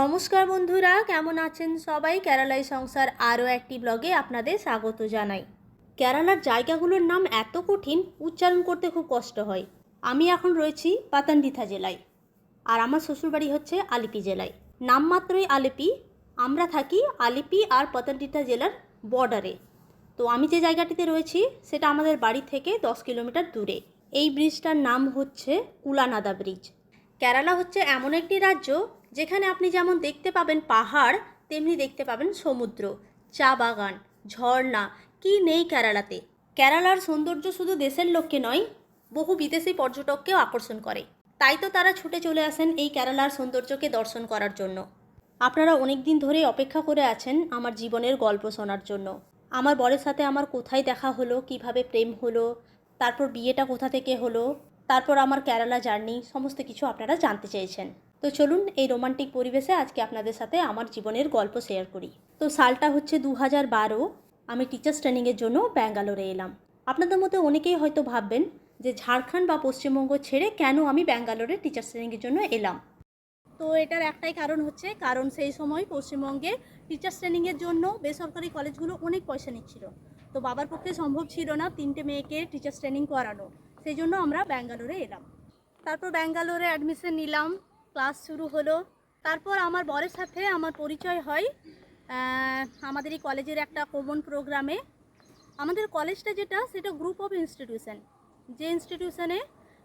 নমস্কার বন্ধুরা, কেমন আছেন সবাই? কেরালাই সংসার আরও একটি ব্লগে আপনাদের স্বাগত জানাই। কেরালার জায়গাগুলোর নাম এত কঠিন, উচ্চারণ করতে খুব কষ্ট হয়। আমি এখন রয়েছি পাতানডিথা জেলায় আর আমার শ্বশুরবাড়ি হচ্ছে আলিপি জেলায়। নামমাত্রই আলিপি, আমরা থাকি আলিপি আর পাতানডিথা জেলার বর্ডারে। তো আমি যে জায়গাটিতে রয়েছি, সেটা আমাদের বাড়ি থেকে দশ কিলোমিটার দূরে। এই ব্রিজটার নাম হচ্ছে কুলানাদা ব্রিজ। কেরালা হচ্ছে এমন একটি রাজ্য যেখানে আপনি যেমন দেখতে পাবেন পাহাড়, তেমনি দেখতে পাবেন সমুদ্র। চা বাগান, ঝর্ণা, কি নেই কেরালাতে? কেরালার সৌন্দর্য শুধু দেশের লোককে নয়, বহু বিদেশি পর্যটককেও আকর্ষণ করে। তাই তো তারা ছুটে চলে আসেন এই কেরালার সৌন্দর্যকে দর্শন করার জন্য। আপনারা অনেক দিন ধরে অপেক্ষা করে আছেন আমার জীবনের গল্প শোনার জন্য। আমার বরের সাথে আমার কোথায় দেখা হলো, কীভাবে প্রেম হলো, তারপর বিয়েটা কোথা থেকে হলো, তারপর আমার কেরালা জার্নি, সমস্ত কিছু আপনারা জানতে চেয়েছেন। তো চলুন এই রোমান্টিক পরিবেশে আজকে আপনাদের সাথে আমার জীবনের গল্প শেয়ার করি। তো সালটা হচ্ছে দু হাজার বারো, আমি টিচার্স ট্রেনিংয়ের জন্য ব্যাঙ্গালোরে এলাম। আপনাদের মধ্যে অনেকেই হয়তো ভাববেন যে ঝাড়খণ্ড বা পশ্চিমবঙ্গ ছেড়ে কেন আমি ব্যাঙ্গালোরে টিচার্স ট্রেনিংয়ের জন্য এলাম? তো এটার একটাই কারণ হচ্ছে, কারণ সেই সময় পশ্চিমবঙ্গে টিচার্স ট্রেনিংয়ের জন্য বেসরকারি কলেজগুলো অনেক পয়সা নিচ্ছিল। তো বাবার পক্ষে সম্ভব ছিল না তিনটে মেয়েকে টিচার্স ট্রেনিং করানো, সেই জন্য আমরা ব্যাঙ্গালোরে এলাম। তারপর ব্যাঙ্গালোরে অ্যাডমিশন নিলাম ক্লাস শুরু হলো। তারপর আমার বরের সাথে আমার পরিচয় হয় আমাদের এই কলেজের একটা কমন প্রোগ্রামে আমাদের কলেজটা যেটা, সেটা গ্রুপ অফ ইনস্টিটিউশন যে ইনস্টিটিউশনে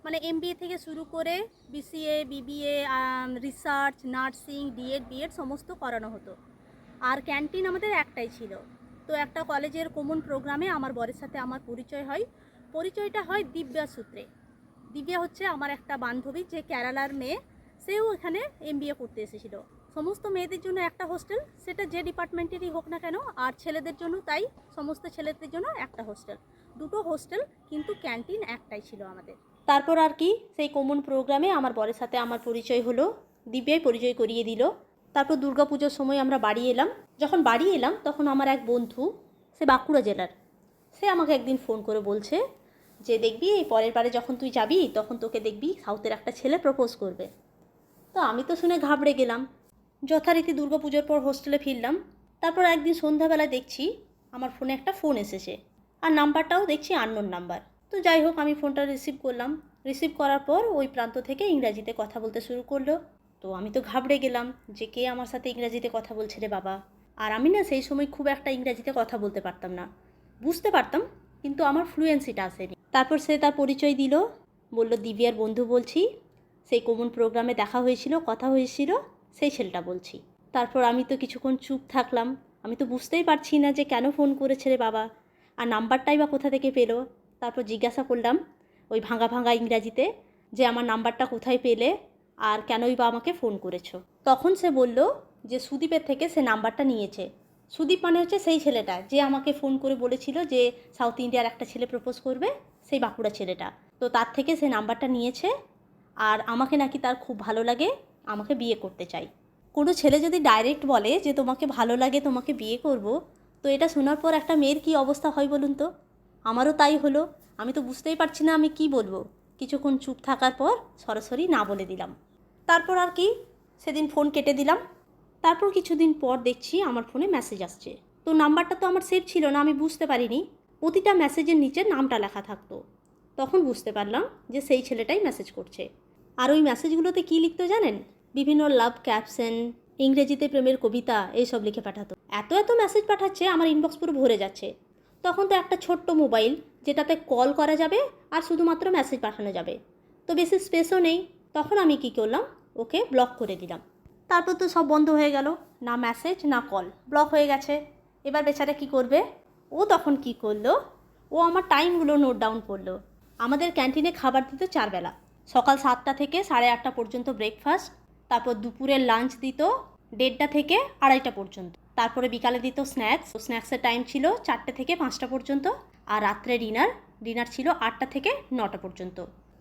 মানে এমবিএ থেকে শুরু করে BCA BBA research nursing DEd BEd সমস্ত করানো হতো। আর ক্যান্টিন আমাদের একটাই ছিল। তো একটা কলেজের কমন প্রোগ্রামে আমার বরের সাথে আমার পরিচয় হয়। পরিচয়টা হয় দিব্যা সূত্রে। দিব্যা হচ্ছে আমার একটা বান্ধবী, যে কেরালার মেয়ে। সেও এখানে এমবিএ করতে এসেছিল। সমস্ত মেয়েদের জন্য একটা হোস্টেল সেটা যে ডিপার্টমেন্টেরই হোক না কেন, আর ছেলেদের জন্য তাই সমস্ত ছেলেদের জন্য একটা হোস্টেল দুটো হোস্টেল কিন্তু ক্যান্টিন একটাই ছিল আমাদের। তারপর আর কি, সেই কমন প্রোগ্রামে আমার বরের সাথে আমার পরিচয় হলো, দিব্যাই পরিচয় করিয়ে দিল। তারপর দুর্গাপুজোর সময় আমরা বাড়ি এলাম। যখন বাড়ি এলাম, তখন আমার এক বন্ধু, সে বাঁকুড়া জেলার। সে আমাকে একদিন ফোন করে বলছে যে, দেখবি এই পরের বারে যখন তুই যাবি, তখন তোকে দেখবি সাউথের একটা ছেলে প্রপোজ করবে। তো আমি তো শুনে ঘাবড়ে গেলাম। যথারীতি দুর্গাপুজোর পর হোস্টেলে ফিরলাম। তারপর একদিন সন্ধ্যাবেলায় দেখছি আমার ফোনে একটা ফোন এসেছে। আর নাম্বারটাও দেখছি আননোন নাম্বার। তো যাই হোক, আমি ফোনটা রিসিভ করলাম। রিসিভ করার পর ওই প্রান্ত থেকে ইংরাজিতে কথা বলতে শুরু করল। তো আমি তো ঘাবড়ে গেলাম যে কে আমার সাথে ইংরাজিতে কথা বলছে রে বাবা। আর আমি না সেই সময় খুব একটা ইংরাজিতে কথা বলতে পারতাম না। বুঝতে পারতাম, কিন্তু আমার ফ্লুয়েন্সিটা আসেনি। তারপর সে তার পরিচয় দিল। বলল দিব্যার বন্ধু বলছি। সেই কমন প্রোগ্রামে দেখা হয়েছিল, কথা হয়েছিল, সেই ছেলেটা বলছি। তারপর আমি তো কিছুক্ষণ চুপ থাকলাম। আমি তো বুঝতেই পারছি না যে কেন ফোন করেছে রে বাবা। আর নাম্বারটাই বা কোথা থেকে পেল? তারপর জিজ্ঞাসা করলাম ওই ভাঙা ভাঙা ইংরাজিতে যে আমার নাম্বারটা কোথায় পেলে আর কেনই বা আমাকে ফোন করেছ। তখন সে বলল যে সুদীপের থেকে সে নাম্বারটা নিয়েছে। সুদীপ মানে হচ্ছে সেই ছেলেটা যে আমাকে ফোন করে বলেছিল যে সাউথ ইন্ডিয়ার একটা ছেলে প্রপোজ করবে, সেই বাঁকুড়া ছেলেটা। তো তার থেকে সে নাম্বারটা নিয়েছে আর আমাকে নাকি তার খুব ভালো লাগে, আমাকে বিয়ে করতে চাই। কোনো ছেলে যদি ডাইরেক্ট বলে যে তোমাকে ভালো লাগে, তোমাকে বিয়ে করব, তো এটা শোনার পর একটা মেয়ের কী অবস্থা হয় বলুন তো? আমারও তাই হলো। আমি তো বুঝতেই পারছি না আমি কি বলব। কিছুক্ষণ চুপ থাকার পর সরাসরি না বলে দিলাম। তারপর আর কি? সেদিন ফোন কেটে দিলাম। তারপর কিছুদিন পর দেখছি আমার ফোনে মেসেজ আসছে। তো নাম্বারটা তো আমার সেভ ছিল না, আমি বুঝতে পারিনি। প্রতিটা মেসেজের নিচে নামটা লেখা থাকতো। তখন বুঝতে পারলাম যে সেই ছেলেটাই মেসেজ করছে। আর ওই মেসেজগুলোতে কী লিখতো জানেন? বিভিন্ন লাভ ক্যাপশন ইংরেজিতে প্রেমের কবিতা, এইসব লিখে পাঠাতো। এত এত মেসেজ পাঠাচ্ছে, আমার ইনবক্স পুরো ভরে যাচ্ছে। তখন তো একটা ছোট্ট মোবাইল যেটাতে কল করা যাবে আর শুধুমাত্র মেসেজ পাঠানো যাবে। তো বেশি স্পেসও নেই। তখন আমি কি করলাম? ওকে ব্লক করে দিলাম। তারপর তো সব বন্ধ হয়ে গেল। না মেসেজ না কল ব্লক হয়ে গেছে। এবার বেচারা কি করবে? ও তখন কি করল? ও আমার টাইমগুলো নোট ডাউন করল। আমাদের ক্যান্টিনে খাবার দিত চারবেলা। সকাল সাতটা থেকে সাড়ে আটটা পর্যন্ত ব্রেকফাস্ট তারপর দুপুরের লাঞ্চ দিত দেড়টা থেকে আড়াইটা পর্যন্ত। তারপরে বিকালে দিত স্ন্যাক্স স্ন্যাক্সের টাইম ছিল চারটে থেকে পাঁচটা পর্যন্ত আর রাত্রে ডিনার ডিনার ছিল আটটা থেকে নটা পর্যন্ত।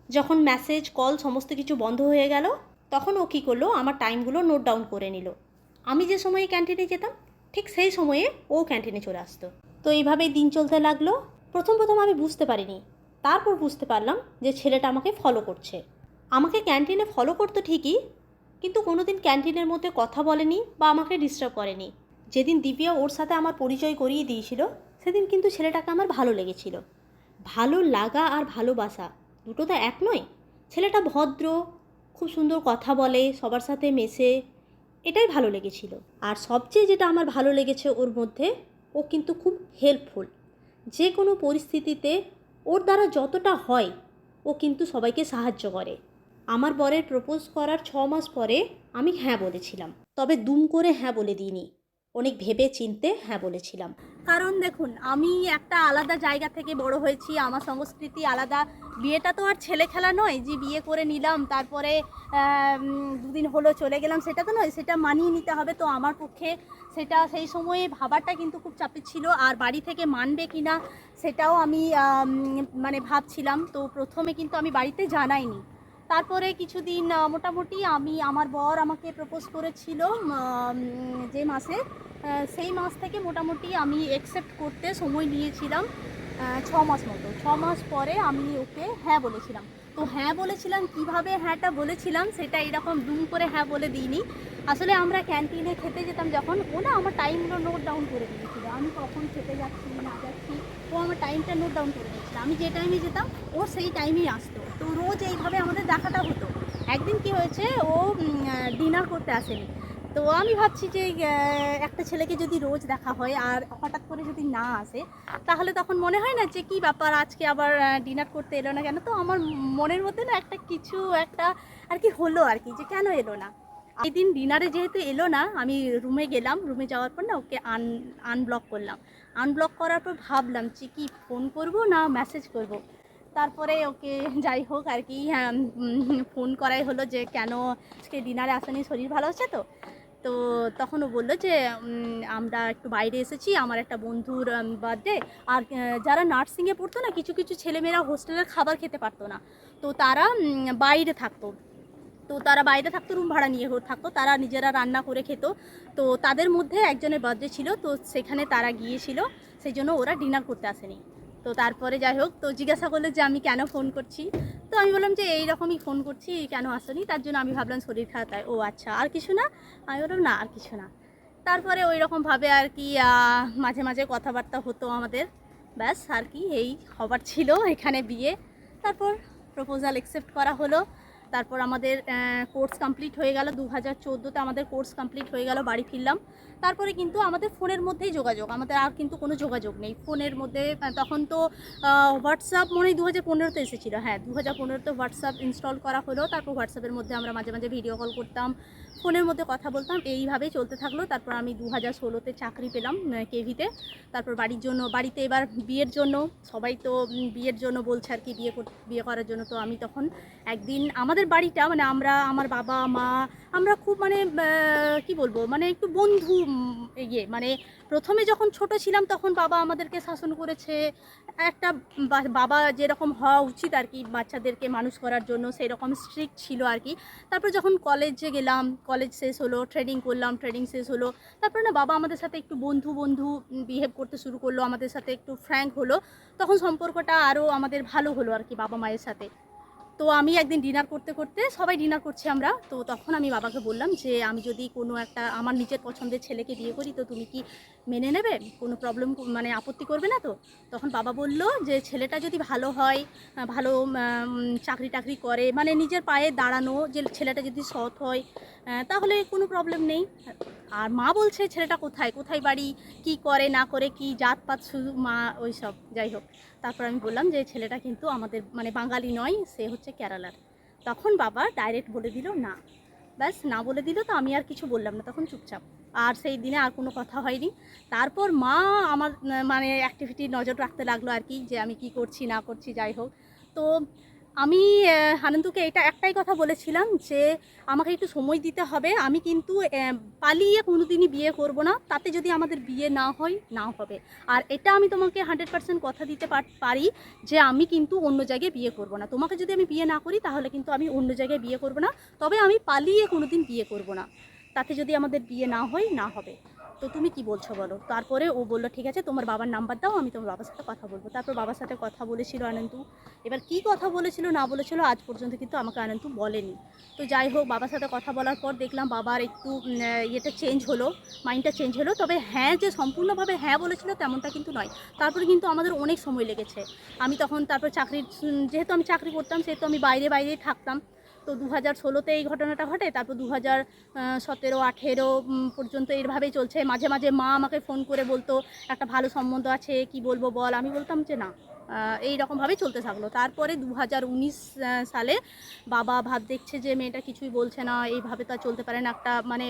যখন মেসেজ কল সমস্ত কিছু বন্ধ হয়ে গেল, তখন ও কী করল, আমার টাইমগুলো নোট ডাউন করে নিল। আমি যে সময়ে ক্যান্টিনে যেতাম, ঠিক সেই সময়ে ও ক্যান্টিনে চলে আসতো। তো এইভাবেই দিন চলতে লাগল। প্রথম প্রথম আমি বুঝতে পারিনি তারপর বুঝতে পারলাম যে ছেলেটা আমাকে ফলো করছে। আমাকে ক্যান্টিনে ফলো করতো ঠিকই, কিন্তু কোনোদিন ক্যান্টিনের মধ্যে কথা বলেনি বা আমাকে ডিস্টার্ব করেনি। যেদিন দিব্যা ওর সাথে আমার পরিচয় করিয়ে দিয়েছিল, সেদিন কিন্তু ছেলেটাকে আমার ভালো লেগেছিল। ভালো লাগা আর ভালোবাসা দুটো তো এক নয়। ছেলেটা ভদ্র, খুব সুন্দর কথা বলে, সবার সাথে মেশে, এটাই ভালো লেগেছিল। আর সবচেয়ে যেটা আমার ভালো লেগেছে ওর মধ্যে, ও কিন্তু খুব হেল্পফুল যে কোনো পরিস্থিতিতে ওর দ্বারা যতটা হয়, ও কিন্তু সবাইকে সাহায্য করে। আমার বরের প্রপোজ করার ছ মাস পরে আমি হ্যাঁ বলেছিলাম। তবে দুম করে হ্যাঁ বলে দিইনি। অনেক ভেবে চিনতে হ্যাঁ বলেছিলাম। কারণ দেখুন, আমি একটা আলাদা জায়গা থেকে বড় হয়েছি, আমার সংস্কৃতি আলাদা। বিয়েটা তো আর ছেলে খেলা নয় যে বিয়ে করে নিলাম, তারপরে দুদিন হলো চলে গেলাম, সেটা তো নয়, সেটা মানিয়ে নিতে হবে। তো আমার পক্ষে সেটা সেই সময়ে ভাবাটা কিন্তু খুব চাপের ছিল। আর বাড়ি থেকে মানবে কি না সেটাও আমি মানে ভাবছিলাম। তো প্রথমে কিন্তু আমি বাড়িতে জানাইনি। তারপরে কিছুদিন মোটামুটি আমি, আমার বর আমাকে প্রপোজ করেছিল যে মাসে সেই মাস থেকে মোটামুটি আমি অ্যাকসেপ্ট করতে সময় নিয়েছিলাম ছ মাস মতো। ছ মাস পরে আমি ওকে হ্যাঁ বলেছিলাম। তো হ্যাঁ বলেছিলাম, কীভাবে হ্যাঁটা বলেছিলাম, সেটা এরকম দুম করে হ্যাঁ বলে দিইনি। আসলে আমরা ক্যান্টিনে খেতে যেতাম যখন, ও না আমার টাইমগুলো নোট ডাউন করে দিয়েছিল। আমি কখন খেতে যাচ্ছি, না যাচ্ছি, ও আমার টাইমটা নোট ডাউন করে দিয়েছিল। আমি যে টাইমে যেতাম, ও সেই টাইমেই আসতো। তো রোজ এইভাবে আমাদের দেখাটা হতো। একদিন কি হয়েছে, ও ডিনার করতে আসেনি। তো আমি ভাবছি যে একটা ছেলেকে যদি রোজ দেখা হয় আর হঠাৎ করে যদি না আসে, তাহলে তখন মনে হয় না যে কি ব্যাপার, আজকে আবার ডিনার করতে এলো না কেন? তো আমার মনের মধ্যে না একটা কিছু, একটা আর কি হলো আর কি, যে কেন এলো না? এই দিন ডিনারে যেহেতু এলো না আমি রুমে গেলাম রুমে যাওয়ার পর না ওকে আন আনব্লক করলাম। আনব্লক করার পর ভাবলাম যে কি ফোন করব না মেসেজ করব? তারপরে ওকে যাই হোক আর কি হ্যাঁ, ফোন করাই হলো যে কেন আজকে ডিনারে আসেনি শরীর ভালো হচ্ছে তো? তো তখন ও বলল যে আমরা একটু বাইরে এসেছি আমার একটা বন্ধুর বার্থডে আর যারা নার্সিংয়ে পড়তো না কিছু কিছু ছেলেমেয়েরা হোস্টেলের খাবার খেতে পারতো না। তো তারা বাইরে থাকতো। তো তারা বাইরে থাকতো রুম ভাড়া নিয়ে থাকতো, তারা নিজেরা রান্না করে খেত। তো তাদের মধ্যে একজনের বার্থডে ছিল, তো সেখানে তারা গিয়েছিল, সেই জন্য ওরা ডিনার করতে আসেনি। তো তারপরে যাই হোক, তো জিজ্ঞাসা করল যে আমি কেন ফোন করছি? তো আমি বললাম যে এই রকমই ফোন করছি, কেন আসনি? তার জন্য আমি ভাবলাম শরীর খারাপ, তাই, ও আচ্ছা আর কিছু না? আমি বললাম, না, আর কিছু না। তারপরে ওই রকমভাবে আর কি মাঝে মাঝে কথাবার্তা হতো আমাদের। ব্যাস, আর কি, এই হবার ছিল, এখানে বিয়ে। তারপর প্রপোজাল অ্যাকসেপ্ট করা হলো। তারপর আমাদের কোর্স কমপ্লিট হয়ে গেল দু হাজার চোদ্দোতে আমাদের কোর্স কমপ্লিট হয়ে গেল, বাড়ি ফিরলাম। তারপরে কিন্তু আমাদের ফোনের মধ্যেই যোগাযোগ, আমাদের আর কিন্তু কোনো যোগাযোগ নেই। ফোনের মধ্যে তখন তো হোয়াটসঅ্যাপ মনে হয় দু হাজার পনেরোতে এসেছিল। হ্যাঁ দু হাজার পনেরোতে হোয়াটসঅ্যাপ ইনস্টল করা হলো, তারপর হোয়াটসঅ্যাপের মধ্যে আমরা মাঝে মাঝে ভিডিও কল করতাম। ফোনের মধ্যে কথা বলতাম, এইভাবেই চলতে থাকল। তারপর আমি দু হাজার ষোলোতে চাকরি পেলাম কেভিতে। তারপর বাড়ির জন্য, বাড়িতে এবার বিয়ের জন্য, সবাই তো বিয়ের জন্য বলছে আর কি, বিয়ে বিয়ে করার জন্য। তো আমি তখন একদিন আমাদের বাড়িটা মানে আমরা, আমার বাবা, মা আমরা খুব মানে কি বলব? মানে একটু বন্ধু ইয়ে। মানে প্রথমে যখন ছোট ছিলাম তখন বাবা আমাদেরকে শাসন করেছে। একটা বাবা যেরকম হওয়া উচিত আর কি বাচ্চাদেরকে মানুষ করার জন্য সেই রকম স্ট্রিক্ট ছিল আর কি। তারপর যখন কলেজে গেলাম কলেজ শেষ হলো ট্রেনিং করলাম ট্রেনিং শেষ হলো। তারপরে না বাবা আমাদের সাথে একটু বন্ধু বন্ধু বিহেভ করতে শুরু করল, আমাদের সাথে একটু ফ্র্যাঙ্ক হলো। তখন সম্পর্কটা আরও আমাদের ভালো হলো আর কি বাবা মায়ের সাথে। তো আমি একদিন ডিনার করতে করতে সবাই ডিনার করছি আমরা। তো তখন আমি বাবাকে বললাম যে, আমি যদি কোনো একটা, আমার নিজের পছন্দের ছেলেকে বিয়ে করি, তো তুমি কি মেনে নেবে? কোনো প্রবলেম মানে আপত্তি করবে না তো? তখন বাবা বলল যে, ছেলেটা যদি ভালো হয় ভালো চাকরি টাকরি করে মানে নিজের পায়ে দাঁড়ানো, যে ছেলেটা যদি সৎ হয় তাহলে কোনো প্রবলেম নেই। আর মা বলছে, ছেলেটা কোথায়? কোথায় বাড়ি? কি করে, না করে, কি জাতপাত শুধু মা ওই সব যাই হোক। তারপর আমি বললাম যে, ছেলেটা কিন্তু আমাদের মানে বাঙালি নয়, সে হচ্ছে কেরালার। তখন বাবা ডাইরেক্ট বলে দিল, না। ব্যাস, না বলে দিল তো আমি আর কিছু বললাম না, তখন চুপচাপ। আর সেই দিনে আর কোনো কথা হয়নি। তারপর মা আমার মানে অ্যাক্টিভিটি নজর রাখতে লাগল আর কি, যে আমি কি করছি, না করছি, যাই হোক। তো আমি আনন্দকে এটা একটাই কথা বলেছিলাম যে আমাকে একটু সময় দিতে হবে। আমি কিন্তু পালিয়ে কোনোদিনই বিয়ে করব না। তাতে যদি আমাদের বিয়ে না হয়, না হবে। আর এটা আমি তোমাকে হান্ড্রেড পার্সেন্ট কথা দিতে পার- পারি যে আমি কিন্তু অন্য জায়গায় বিয়ে করব না। তোমাকে যদি আমি বিয়ে না করি, তাহলে কিন্তু আমি অন্য জায়গায় বিয়ে করব না। তবে আমি পালিয়ে কোনোদিন বিয়ে করব না। তাতে যদি আমাদের বিয়ে না হয়, না হবে। তো তুমি কি বলছো বলো? তারপরে ও বলল, ঠিক আছে, তোমার বাবার নাম্বার দাও, আমি তোমার বাবার সাথে কথা বলব। তারপর বাবার সাথে কথা বলেছিল আনন্দু। এবার কি কথা বলেছিল, না বলেছিল, আজ পর্যন্ত কিন্তু আমাকে আনন্দু বলেনি। তো যাই হোক, বাবার সাথে কথা বলার পর দেখলাম বাবার একটু ইয়েটা চেঞ্জ হলো মাইন্ডটা চেঞ্জ হলো। তবে হ্যাঁ যে সম্পূর্ণভাবে হ্যাঁ বলেছিল তেমনটা কিন্তু নয়। তারপরে কিন্তু আমাদের অনেক সময় লেগেছে। আমি তখন তারপর চাকরির যেহেতু আমি চাকরি করতাম, সেহেতু আমি বাইরে, বাইরেই থাকতাম। তো দু হাজার ষোলোতে এই ঘটনাটা ঘটে, তারপর দু হাজার সতেরো আঠেরো পর্যন্ত এইভাবেই চলছে। মাঝে মাঝে মা আমাকে ফোন করে বলতো, একটা ভালো সম্বন্ধ আছে, কি বলব বল? আমি বলতাম যে, না। এই রকমভাবেই চলতে থাকল। তারপরে দু হাজার উনিশ সালে বাবা ভাব দেখছে যে মেয়েটা কিছুই বলছে না, এইভাবে তো আর চলতে পারে না। একটা মানে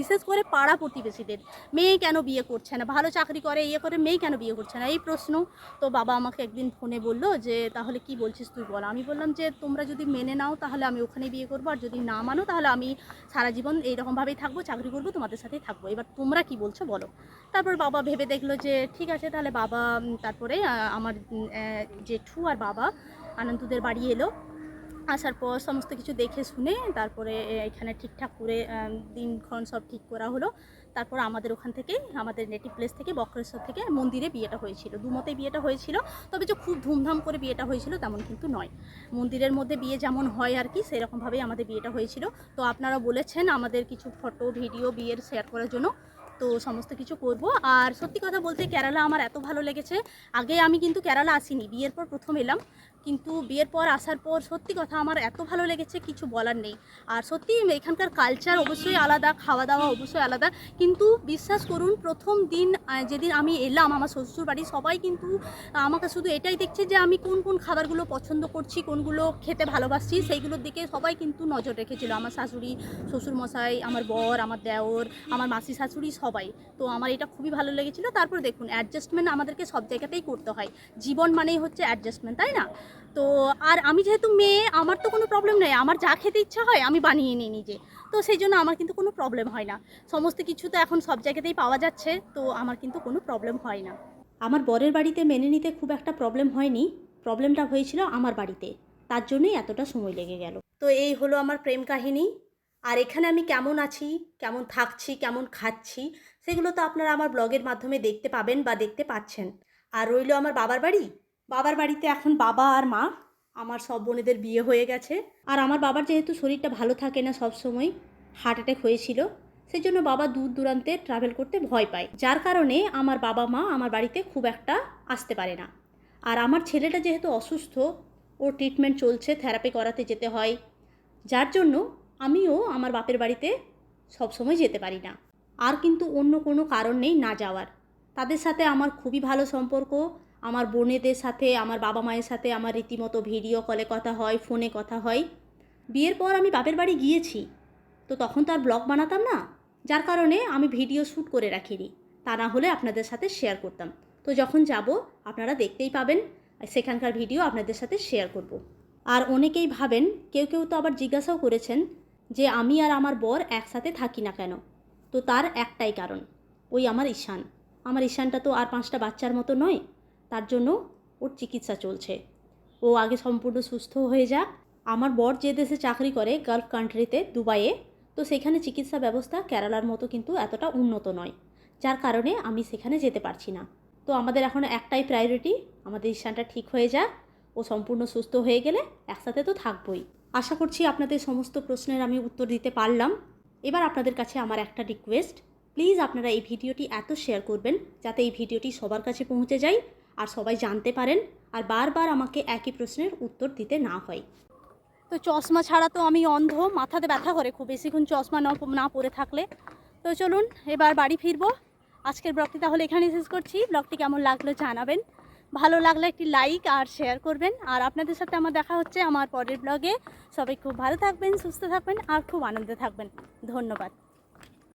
বিশেষ করে পাড়া প্রতিবেশীদের, মেয়ে কেন বিয়ে করছে না? ভালো চাকরি করে ইয়ে করে, মেয়ে কেন বিয়ে করছে না? এই প্রশ্ন। তো বাবা আমাকে একদিন ফোনে বলল যে, তাহলে কি বলছিস তুই বল? আমি বললাম যে, তোমরা যদি মেনে নাও, তাহলে আমি ওখানে বিয়ে করব। আর যদি না মানো, তাহলে আমি সারা জীবন এইরকমভাবেই থাকব, চাকরি করব, তোমাদের সাথেই থাকব। এবার তোমরা কি বলছো বলো? তারপর বাবা ভেবে দেখল যে, ঠিক আছে, তাহলে বাবা তারপরে আমার জেঠু আর বাবা আনন্দদের বাড়ি এলো। আসার পর সমস্ত কিছু দেখে শুনে তারপরে এখানে ঠিকঠাক করে দিনক্ষণ সব ঠিক করা হলো। তারপর আমাদের ওখান থেকে, আমাদের নেটিভ প্লেস থেকে, বক্রেশ্বর থেকে মন্দিরে বিয়েটা হয়েছিল। দুমতে বিয়েটা হয়েছিল, তবে যে খুব ধুমধাম করে বিয়েটা হয়েছিল তেমন কিন্তু নয়। মন্দিরের মধ্যে বিয়ে যেমন হয় আর কি, সেরকমভাবেই আমাদের বিয়েটা হয়েছিল। তো আপনারা বলেছেন আমাদের কিছু ফটো, ভিডিও, বিয়ের শেয়ার করার জন্য। তো সমস্ত কিছু করব। আর সত্যি কথা বলতে কেরালা আমার এত ভালো লেগেছে। আগে আমি কিন্তু কেরালা আসিনি, বিয়ের পর প্রথম এলাম। কিন্তু বিয়ের পর আসার পর সত্যি কথা আমার এত ভালো লেগেছে, কিছু বলার নেই। আর সত্যি এখানকার কালচার অবশ্যই আলাদা খাওয়া দাওয়া অবশ্যই আলাদা। কিন্তু বিশ্বাস করুন, প্রথম দিন যেদিন আমি এলাম আমার শ্বশুর বাড়ি, সবাই কিন্তু আমাকে শুধু এটাই দেখছে যে আমি কোন কোন খাবারগুলো পছন্দ করছি, কোনগুলো খেতে ভালোবাসছি, সেইগুলোর দিকে সবাই কিন্তু নজর রেখেছিল। আমার শাশুড়ি শ্বশুর মশাই আমার বর, আমার দেওর, আমার মাসি শাশুড়ি, সবাই। তো আমার এটা খুবই ভালো লেগেছিল। তারপর দেখুন অ্যাডজাস্টমেন্ট আমাদেরকে সব জায়গাতেই করতে হয়। জীবন মানেই হচ্ছে অ্যাডজাস্টমেন্ট তাই না? তো আর আমি যেহেতু মেয়ে আমার তো কোনো প্রবলেম নেই। আমার যা খেতে ইচ্ছা হয় আমি বানিয়ে নিই নিজে। তো সেই জন্য আমার কিন্তু কোনো প্রবলেম হয় না। সমস্ত কিছু তো এখন সব জায়গাতেই পাওয়া যাচ্ছে তো আমার কিন্তু কোনো প্রবলেম হয় না। আমার বরের বাড়িতে মেনে নিতে খুব একটা প্রবলেম হয়নি। প্রবলেমটা হয়েছিল আমার বাড়িতে। তার জন্যই এতটা সময় লেগে গেল। তো এই হলো আমার প্রেম কাহিনী। আর এখানে আমি কেমন আছি কেমন থাকছি কেমন খাচ্ছি সেগুলো তো আপনারা আমার ব্লগের মাধ্যমে দেখতে পাবেন বা দেখতে পাচ্ছেন। আর রইল আমার বাবার বাড়ি? বাবার বাড়িতে এখন বাবা আর মা। আমার সব বোনেদের বিয়ে হয়ে গেছে। আর আমার বাবার যেহেতু শরীরটা ভালো থাকে না সব সময় হার্ট অ্যাটাক হয়েছিল সেই জন্য বাবা দূর দূরান্তে ট্রাভেল করতে ভয় পায়। যার কারণে আমার বাবা মা আমার বাড়িতে খুব একটা আসতে পারে না। আর আমার ছেলেটা যেহেতু অসুস্থ, ওর ট্রিটমেন্ট চলছে থেরাপি করাতে যেতে হয়। যার জন্য আমিও আমার বাপের বাড়িতে সবসময় যেতে পারি না। আর কিন্তু অন্য কোনো কারণ নেই না যাওয়ার। তাদের সাথে আমার খুবই ভালো সম্পর্ক। আমার বোনেদের সাথে, আমার বাবা মায়ের সাথে আমার রীতিমতো ভিডিও কলে কথা হয় ফোনে কথা হয়। বিয়ের পর আমি বাপের বাড়ি গিয়েছি। তো তখন তো আর ব্লগ বানাতাম না। যার কারণে আমি ভিডিও শ্যুট করে রাখিনি। তা না হলে আপনাদের সাথে শেয়ার করতাম। তো যখন যাব, আপনারা দেখতেই পাবেন, সেখানকার ভিডিও আপনাদের সাথে শেয়ার করব। আর অনেকেই ভাবেন, কেউ কেউ তো আবার জিজ্ঞাসাও করেছেন যে আমি আর আমার বর একসাথে থাকি না কেন? তো তার একটাই কারণ, ওই আমার ঈশান। আমার ঈশানটা তো আর পাঁচটা বাচ্চার মতো নয়। তার জন্য ওর চিকিৎসা চলছে। ও আগে সম্পূর্ণ সুস্থ হয়ে যাক। আমার বর যে দেশে চাকরি করে গালফ কান্ট্রিতে দুবাইয়ে, তো সেখানে চিকিৎসা ব্যবস্থা কেরালার মতো কিন্তু এতটা উন্নত নয়। যার কারণে আমি সেখানে যেতে পারছি না। তো আমাদের এখন একটাই প্রায়োরিটি আমাদের ঈশানটা ঠিক হয়ে যাক, ও সম্পূর্ণ সুস্থ হয়ে গেলে একসাথে তো থাকবই। আশা করছি আপনাদের সমস্ত প্রশ্নের আমি উত্তর দিতে পারলাম। এবার আপনাদের কাছে আমার একটা রিকোয়েস্ট প্লিজ আপনারা এই ভিডিওটি এত শেয়ার করবেন, যাতে এই ভিডিওটি সবার কাছে পৌঁছে যায়। আর সবাই জানতে পারেন আর বারবার আমাকে একই প্রশ্নের উত্তর দিতে না হয়। তো চশমা ছাড়া তো আমি অন্ধ, মাথাতে ব্যথা করে খুব বেশিক্ষণ চশমা না পরে থাকলে। তো চলুন, এবার বাড়ি ফিরবো। আজকের ব্লগটি তাহলে এখানে শেষ করছি। ব্লগটি কেমন লাগল জানাবেন। ভালো লাগলে একটি লাইক আর শেয়ার করবেন। আর আপনাদের সাথে আমার দেখা হচ্ছে আমার পরের ব্লগে। সবাই খুব ভালো থাকবেন, সুস্থ থাকবেন আর খুব আনন্দে থাকবেন। ধন্যবাদ।